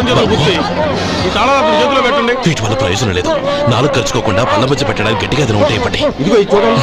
తాళం చేతులు గుర్తి ఈ తాళం అతని చేతిలో పెట్టండి. వీటి వల్ల ప్రయోజనం లేదు. నాలుగు ఖర్చుకోకుండా పళ్ళ మధ్య పెట్టడానికి గట్టిగా ఏదైనా ఉంటే ఇవ్వండి. ఇదిగో ఇది చూడండి.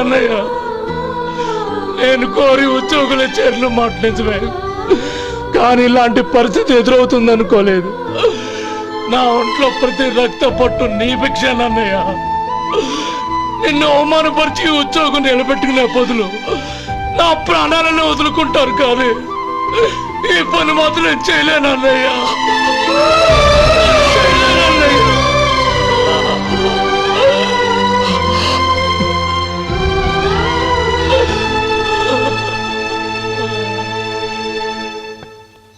అన్నయ్య. నేను కోరి ఉద్యోగుల చేరిన మాట నిజమే. కానీ ఇలాంటి పరిస్థితి ఎదురవుతుంది అనుకోలేదు. నా ఒంట్లో ప్రతి రక్త పట్టు నీ భిక్షానన్నయ్య నిన్ను అవమానపరిచి ఉద్యోగం నిలబెట్టుకునే బదులు నా ప్రాణాలను వదులుకుంటారు కానీ ఈ పని మాత్రం చేయలేను చేయలేనన్నయ్య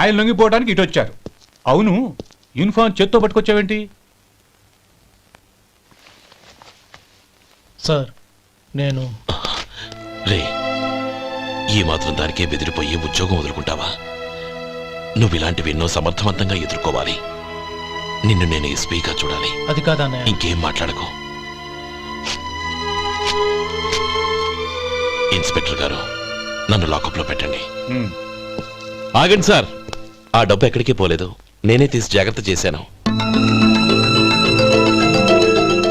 ఆయన లొంగిపోవడానికి ఇటు వచ్చారు. అవును యూనిఫామ్ చేత్తో పట్టుకొచ్చావేంటి? సార్ నేను రే ఈ మాత్రం దానికే బెదిరిపోయి ఉద్యోగం వదులుకుంటావా? నువ్వు ఇలాంటివి ఎన్నో సమర్థవంతంగా ఎదుర్కోవాలి. నిన్ను నేను ఎస్పీగా చూడాలి. అది కాదు అన్నయ్య? ఇంకేం మాట్లాడకు. ఇన్స్పెక్టర్ గారు నన్ను లాకప్లో పెట్టండి. ఆగండి సార్. ఆ డబ్బు ఎక్కడికి పోలేదు. నేనే తీసి జాగ్రత్త చేశాను.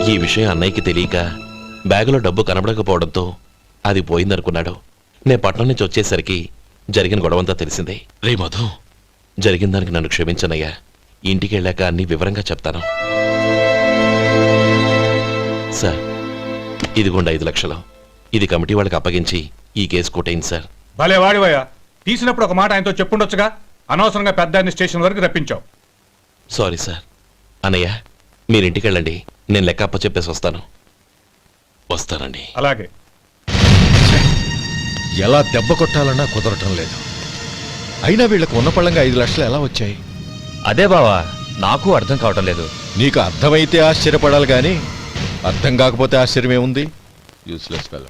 ఈ విషయం అన్నయ్యకి తెలియక బ్యాగులో డబ్బు కనబడకపోవడంతో అది పోయిందనుకున్నాడు. నే పట్నం నుంచి వచ్చేసరికి జరిగిన గొడవంతా తెలిసిందే. రే మధు. జరిగిన దానికి నన్ను క్షమించనయ్యా. ఇంటికి వెళ్ళాక అన్ని వివరంగా చెప్తాను. సార్ ఇదిగోండి ఐదు లక్షలు. ఇది కమిటీ వాళ్ళకి అప్పగించి ఈ కేసు కొట్టేయండి సార్. భలే వాడివయ్యా. తీసినప్పుడు ఒక మాట ఆయనతో చెప్పుండొచ్చుగా? అనవసరంగా పెద్ద ఆయన స్టేషన్ వరకు రప్పించావు సారీ సార్. అన్నయ్య మీరు ఇంటికి వెళ్ళండి నేను లెక్క అప్ప చెప్పేసి వస్తాను. వస్తానండి. అలాగే. ఎలా దెబ్బ కొట్టాలన్నా కుదరటం లేదు. అయినా వీళ్ళకు ఉన్న పళ్ళంగా ఐదు లక్షలు ఎలా వచ్చాయి? అదే బావా నాకు అర్థం కావటం లేదు. నీకు అర్థమైతే ఆశ్చర్యపడాలి కానీ అర్థం కాకపోతే ఆశ్చర్యం ఏముంది యూస్లెస్ ఫెలో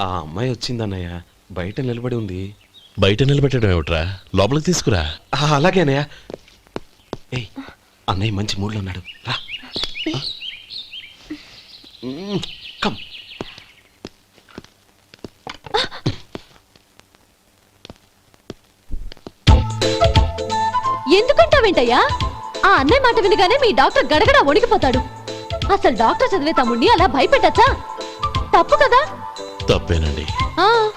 ఆ అమ్మాయి వచ్చిందన్నయ్య బయట నిలబడి ఉంది. బయట నిలబెట్టడం ఏమిట్రా? లోపలికి తీసుకురా. ఆ, అలాగే అన్నయ్య. ఏయ్ అన్నయ్య మంచి మూడ్లో ఉన్నాడు. రా. మ్మ్, కమ్. ఎందుకంటావేంటయ్యా? ఆ అన్నయ్య మాట వినగానే మీ డాక్టర్ గడగడ వణికిపోతాడు. అసలు డాక్టర్ చదివే తమ్ముడిని అలా భయపెట్టచ్చా? తప్పు కదా? తప్పేనండి. ఆ.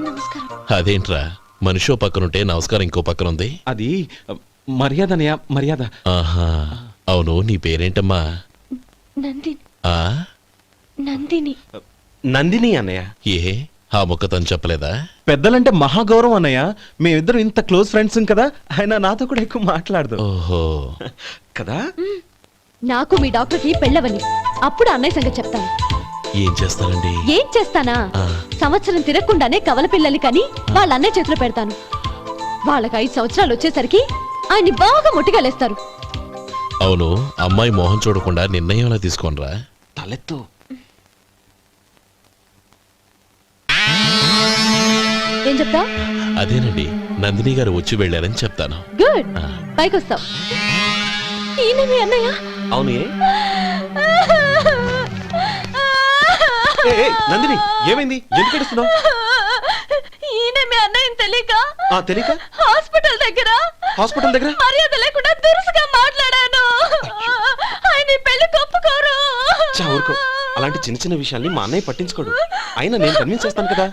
నమస్కారం అదేంట్రా? మనిషో పక్కనుంటే నమస్కారం ఇంకో పక్కన ఉంది అది మర్యాద అన్నయ్య మర్యాద. ఆహా. అవును నీ పేరేంటమ్మా? నందిని. ఆ? నందిని. నందిని అన్నయ్య. ఏ? ఆ ముక్క తను చెప్పలేదా? పెద్దలంటే మహాగౌరవం అన్నయ్య. మేమిద్దరం ఇంత క్లోజ్ ఫ్రెండ్స్ కదా ఆయన నాతో కూడా ఎక్కువ మాట్లాడదు. ఓహో. కదా? నాకు మీ డాక్టర్కి పెళ్ళవని. అప్పుడు అన్నయ్య సంగతి చెప్తాను. ఏం చేస్తానండి ఏం చేస్తానా. సంవత్సరం తిరగకుండానే కవల పిల్లల్ని కని వాళ్ళ అన్నయ్య చేతిలో పెడతాను. వాళ్ళకి ఐదు సంవత్సరాలు వచ్చేసరికి ఆయన్ని బాగా ముట్టిగలేస్తారు అవును అమ్మాయి మోహం చూడకుండా నిర్ణయం ఎలా తీసుకోనరా? తలెత్తు. ఏం చెప్తా అదేనండి నందిని గారు వచ్చి వెళ్ళారని చెప్తాను. గుడ్. పైకి వస్తావు ఈయన మీ అన్నయ్య? అవును ఏ? నందిని ఏమైంది? ఎందుకు ఏడుస్తున్నావు? ఈయన మీ అన్నయ్యని తెలియక? ఆ తెలియక? హాస్పిటల్ దగ్గర. హాస్పిటల్ దగ్గర? మర్యాద లేకుండా దురుసుగా మాట్లాడాను. ఆయన ఈ పెళ్ళి ఒప్పుకోరు చా ఊరుకో. అలాంటి చిన్న చిన్న విషయాల్ని మా అన్నయ్య పట్టించుకోడు. అయినా నేను కన్విన్స్ చేస్తాను కదా.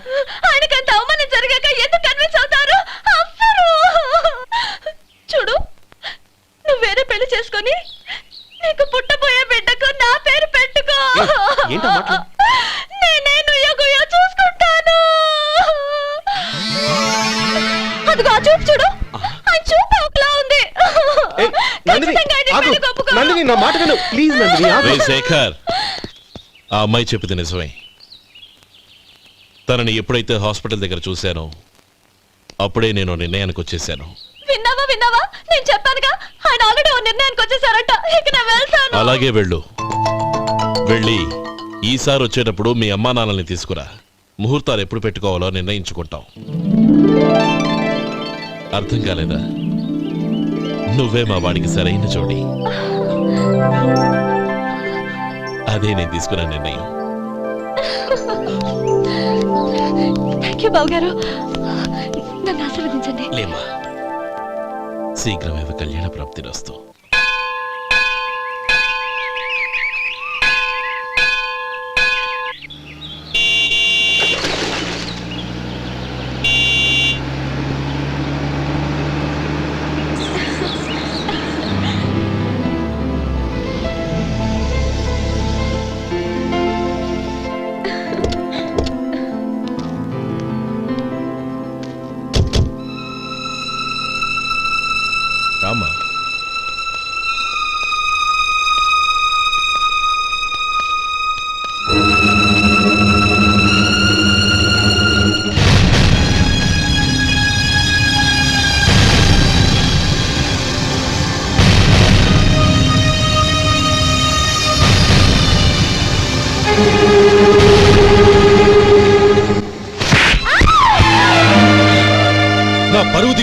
నందిని నా మాట విను. ప్లీజ్ నందిని ఆగు. రే శేఖర్ ఆ అమ్మాయి చెప్పింది నిజమే. తనని ఎప్పుడైతే హాస్పిటల్ దగ్గర చూశానో అప్పుడే నేను నిర్ణయానికి వచ్చేసాను. విన్నావా విన్నావా? నేను చెప్పానుగా ఆయన ఆల్రెడీ ఓ నిర్ణయానికి వచ్చేసారట. ఇక నేను వెళ్తాను. అలాగే వెళ్ళు. వెళ్ళి ఈసారి వచ్చేటప్పుడు మీ అమ్మా నాన్నల్ని తీసుకురా. ముహూర్తాలు ఎప్పుడు పెట్టుకోవాలో నిర్ణయించుకుంటాం. అర్థం కాలేదా? నువ్వే మా వాడికి సరైన జోడి. అదే నేను తీసుకున్న నిర్ణయం. థ్యాంక్ యూ బాబు గారు నన్ను ఆశీర్వదించండి. లేమా శీఘ్రమేవ కళ్యాణ ప్రాప్తి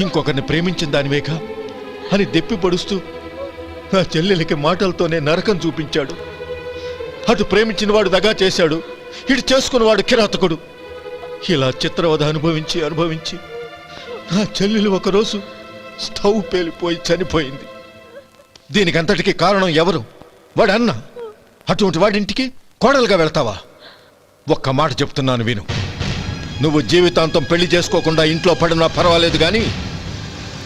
ఇంకొకరిని ప్రేమించిన దానివేక అని దెప్పి పడుస్తూ నా చెల్లెలకి మాటలతోనే నరకం చూపించాడు. అటు ప్రేమించిన వాడు దగా చేశాడు ఇటు చేసుకున్నవాడు కిరాతకుడు. ఇలా చిత్రవధ అనుభవించి అనుభవించి నా చెల్లెలు ఒకరోజు స్టవ్ పేలిపోయి చనిపోయింది. దీనికంతటికి కారణం ఎవరు? వాడు అన్న అటువంటి వాడింటికి కోడలుగా వెళ్తావా? ఒక్క మాట చెప్తున్నాను విను. నువ్వు జీవితాంతం పెళ్ళి చేసుకోకుండా ఇంట్లో పడినా పర్వాలేదు కానీ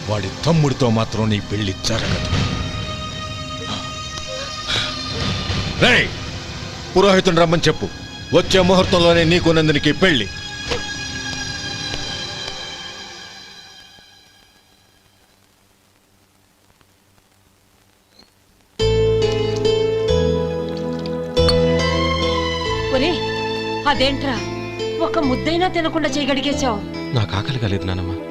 వాడి తమ్ముడితో మాత్రం నీ పెళ్ళి జరగదు. రేయ్ పురోహితుని రమ్మని చెప్పు. వచ్చే ముహూర్తంలోనే నీకు నందినికి పెళ్ళి. అదేంట్రా? ఒక ముద్దైనా తినకుండా చేయగడిగేశావు నాకు ఆకలి కాలేదు నానమ్మ.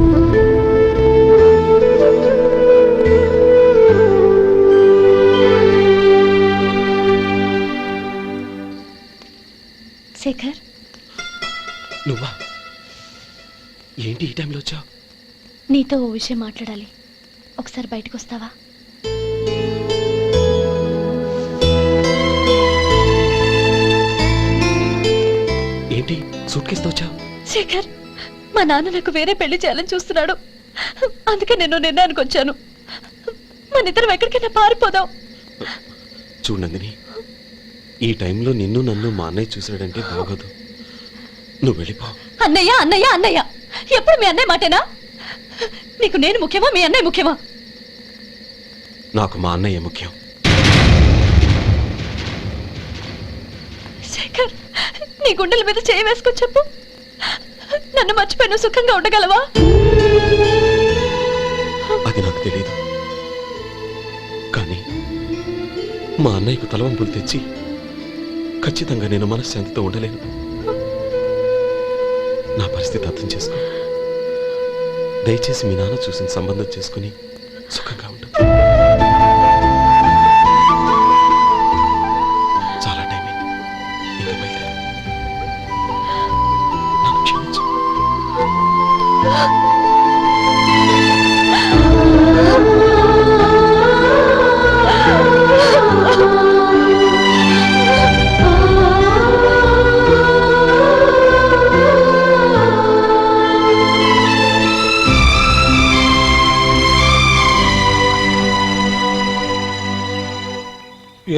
శేఖర్? నువ్వా? ఏంటి ఈ టైంలో వచ్చావు? నీతో ఓ విషయం మాట్లాడాలి. ఒకసారి బయటకు వస్తావా? ఏంటి? సూట్ కేసుతో వచ్చావు? శేఖర్ మా నాన్న నాకు వేరే పెళ్ళి చేయాలని చూస్తున్నాడు. అందుకే నేను నిర్ణయానికి వచ్చాను మన ఇద్దరం ఎక్కడికైనా పారిపోదాం. చూడు నందిని ఈ టైంలో నిన్ను నన్ను మా అన్నయ్య చూశాడంటే బాగోదు. నువ్వు వెళ్ళిపో. అన్నయ్య అన్నయ్య అన్నయ్య! ఎప్పుడు మీ అన్నయ్య మాటేనా? నీకు నేను ముఖ్యమా మీ అన్నయ్య ముఖ్యమా? నాకు మా అన్నయ్య ముఖ్యం. శేఖర్ నీ గుండెల మీద చేయి వేసుకొని చెప్పు. నన్ను మర్చిపోయిన సుఖంగా ఉండగలవా? అది నాకు తెలియదు కానీ మా అన్నయ్యకు తలవంపులు తెచ్చి ఖచ్చితంగా నేను మనశ్శాంతితో ఉండలేను. నా పరిస్థితి అర్థం చేసుకో. దయచేసి మీ నాన్న చూసిన సంబంధం చేసుకుని సుఖంగా ఉంటుంది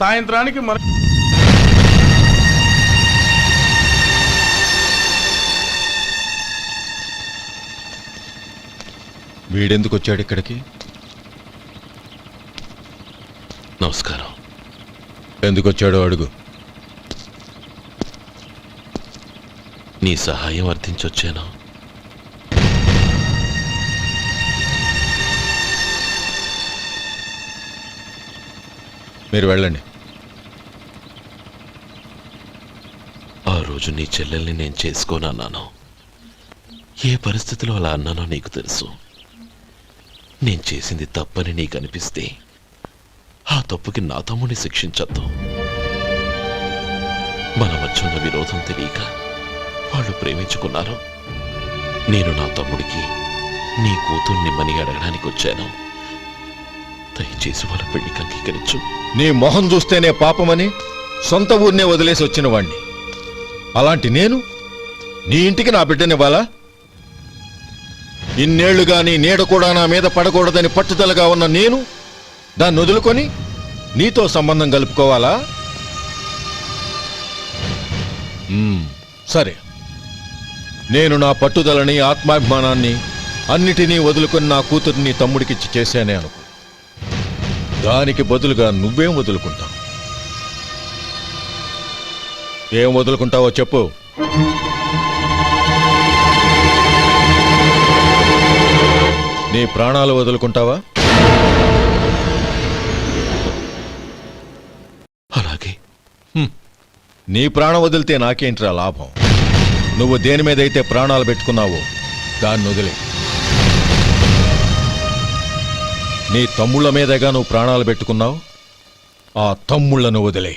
సాయంత్రానికి మన వీడెందుకు వచ్చాడు ఇక్కడికి? నమస్కారం. ఎందుకు వచ్చాడో అడుగు. నీ సహాయం అర్థించొచ్చాను మీరు వెళ్ళండి ఆ రోజు నీ చెల్లెల్ని నేను చేసుకోనన్నాను. ఏ పరిస్థితిలో అలా అన్నానో నీకు తెలుసు. నేను చేసింది తప్పని నీకు అనిపిస్తే ఆ తప్పుకి నా తమ్ముడిని శిక్షించద్దు. మన మధ్య ఉన్న విరోధం తెలియక వాళ్ళు ప్రేమించుకున్నారు. నేను నా తమ్ముడికి నీ కూతుర్ని మని అడగడానికి వచ్చాను. దయచేసి వాళ్ళ పెళ్ళికి అంగీకరించు. నీ మొహం చూస్తేనే పాపమని సొంత ఊరినే వదిలేసి వచ్చిన వాణ్ణి. అలాంటి నేను? నీ ఇంటికి నా బిడ్డనివ్వాలా? ఇన్నేళ్ళుగా నీ నీడ కూడా నా మీద పడకూడదని పట్టుదలగా ఉన్న నేను దాన్ని వదులుకొని నీతో సంబంధం కలుపుకోవాలా? సరే. నేను నా పట్టుదలని ఆత్మాభిమానాన్ని అన్నిటినీ వదులుకొని నా కూతుర్ని తమ్ముడికిచ్చి చేశానే అనుకో. దానికి బదులుగా నువ్వేం వదులుకుంటావు? ఏం వదులుకుంటావో చెప్పు. నీ ప్రాణాలు వదులుకుంటావా? అలాగే. నీ ప్రాణం వదిలితే నాకేంట్రా లాభం? నువ్వు దేని మీదైతే ప్రాణాలు పెట్టుకున్నావో దాన్ని వదిలే. నీ తమ్ముళ్ళ మీదగా నువ్వు ప్రాణాలు పెట్టుకున్నావు ఆ తమ్ముళ్ళను వదిలే.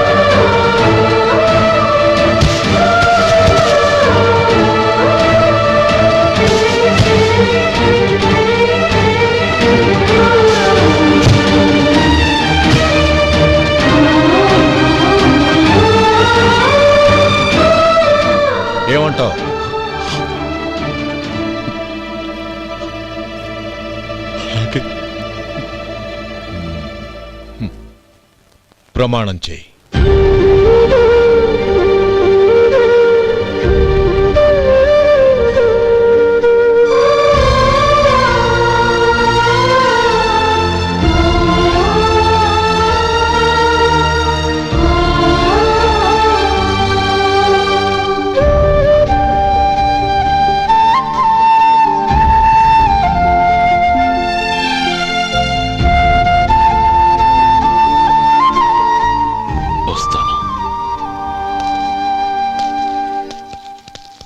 ప్రమాణం చేయి.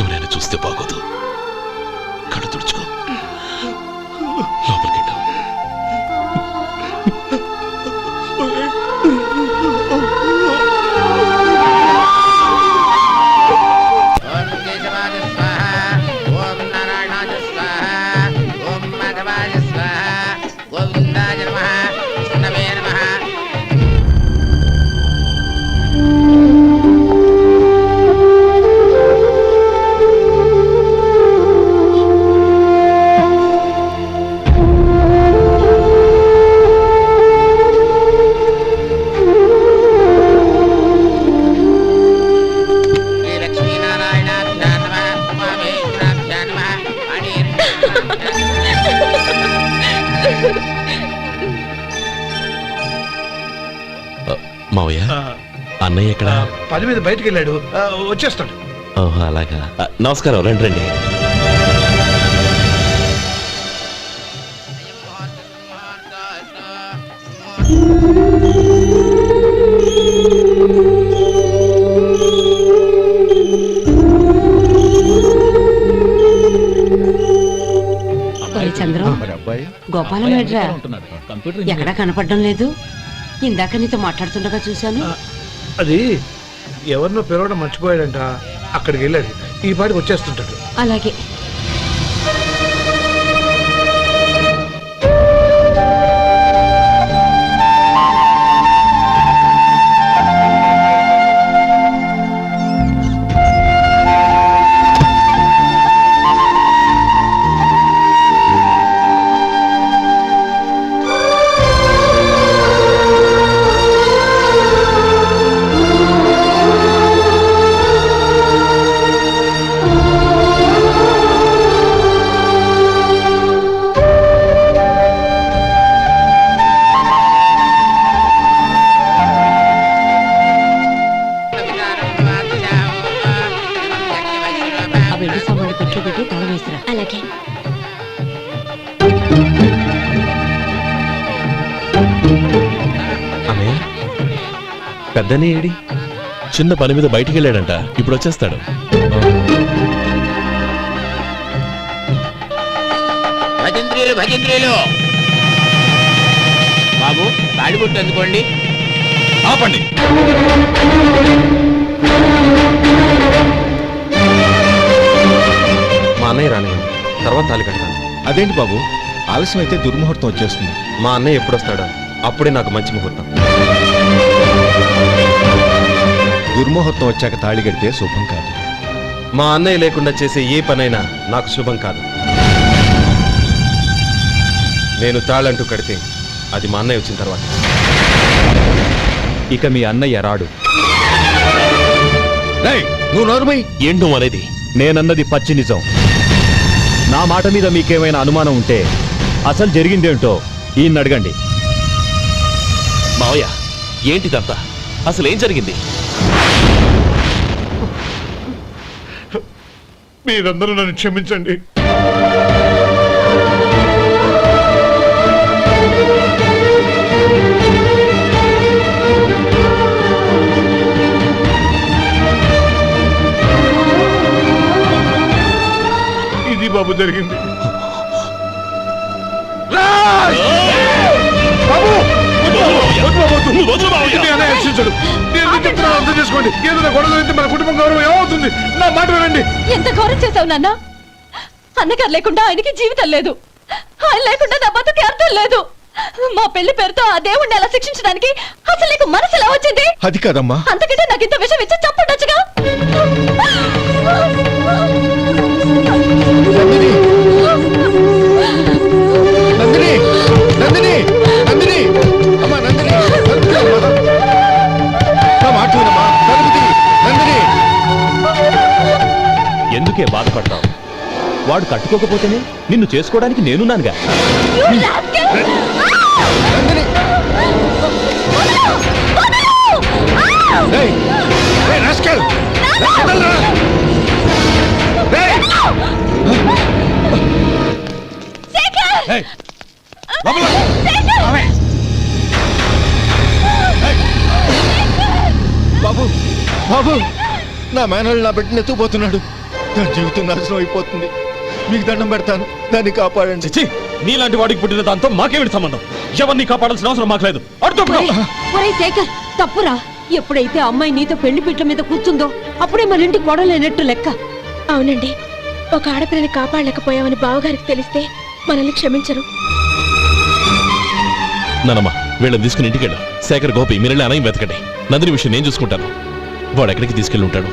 ఎవరైనా చూస్తే బాగోదు. కళ్ళు తుడుచుకో. మీద బయటికి వెళ్ళాడు. వచ్చేస్తాడు. ఓహో అలాగా. నమస్కారం రండి రండి. గోపాలం ఎక్కడా కనపడడం లేదు? ఇందాక నీతో మాట్లాడుతుండగా చూశాను. అది ఎవరినో పిలవడం మర్చిపోయాడంట అక్కడికి వెళ్ళాడు. ఈ పాటికి వచ్చేస్తుంటాడు. అలాగే. అన్నయ్య పెద్దనే ఏడి? చిన్న పని మీద బయటికి వెళ్ళాడంట ఇప్పుడు వచ్చేస్తాడు. భజంత్రీలు భజంత్రీలు బాబు తాడిబొట్టు అందుకోండి. ఆపండి. మా అన్నయ్య రానివ్వండి. తర్వాత తాలి కడతాను అదేంటి బాబు? ఆలస్యం అయితే దుర్ముహూర్తం వచ్చేస్తుంది. మా అన్నయ్య ఎప్పుడు వస్తాడో? అప్పుడే నాకు మంచి ముహూర్తం. దుర్ముహూర్తం వచ్చాక తాళి కడితే శుభం కాదు. మా అన్నయ్య లేకుండా చేసే ఏ పనైనా నాకు శుభం కాదు. నేను తాళంటూ కడితే అది మా అన్నయ్య వచ్చిన తర్వాత. ఇక మీ అన్నయ్య రాడు. నువ్వు నోరుమై ఏంటో అనేది నేనన్నది పచ్చి నిజం. నా మాట మీద మీకేమైనా అనుమానం ఉంటే అసలు జరిగిందేంటో ఈయన అడగండి. మావయ్య ఏంటిదంతా అసలు ఏం జరిగింది? మీరందరూ నన్ను క్షమించండి. బాబు జరిగింది. బాబు! ఇది అలా రక్షించడు నేను ఎందుకు చెప్తున్నాను అర్థం చేసుకోండి. ఏదైనా గొడవ జరిగితే మన కుటుంబం గౌరవం ఏమవుతుంది? నా మాట వినండి. ఎంత చేసావు నాన్న? అన్నగారు లేకుండా ఆయనకి జీవితం లేదు. ఆయన లేకుండా నా బతుకి అర్థం లేదు. మా పెళ్ళి పేరుతో ఆ దేవుణ్ణి అలా శిక్షించడానికి అసలు నీకు మనసు ఎలా వచ్చింది? అది కాదమ్మా. అంతకంటే నాకు ఇంత విషయం ఇచ్చి చంపుండొచ్చుగా? ఎందుకే బాధపడతావు వాడు కట్టుకోకపోతేనే నిన్ను చేసుకోవడానికి నేనున్నానుగా! బాబు. బాబు. నా మేనల్ నా బిడ్డను ఎత్తుకుపోతున్నాడు. నా జీవితం నాశనం అయిపోతుంది. మీకు దండం పెడతాను. దాన్ని కాపాడండి. చిచ్చి నీలాంటి వాడికి పుట్టిన దాంతో మాకేమిటి సంబంధం? ఎవరిని కాపాడాల్సిన అవసరం మాకు లేదు. అడుగు ఒరేయ్ శేఖర్ తప్పురా. ఎప్పుడైతే అమ్మాయి నీతో పెళ్ళి పీటల మీద కూర్చుందో అప్పుడే మన ఇంటి కొడలేనట్టు లెక్క. అవునండి. ఒక ఆడపిల్లని కాపాడలేకపోయామని బావగారికి తెలిస్తే మనల్ని క్షమించరు. నానమ్మ వీళ్ళని తీసుకుని ఇంటికి వెళ్ళు శేఖర్ గోపి మీరెళ్ళి అనయం వెతకండి. నందిని విషయం నేను చూసుకుంటాను. వాడు ఎక్కడికి తీసుకెళ్ళి ఉంటాడు?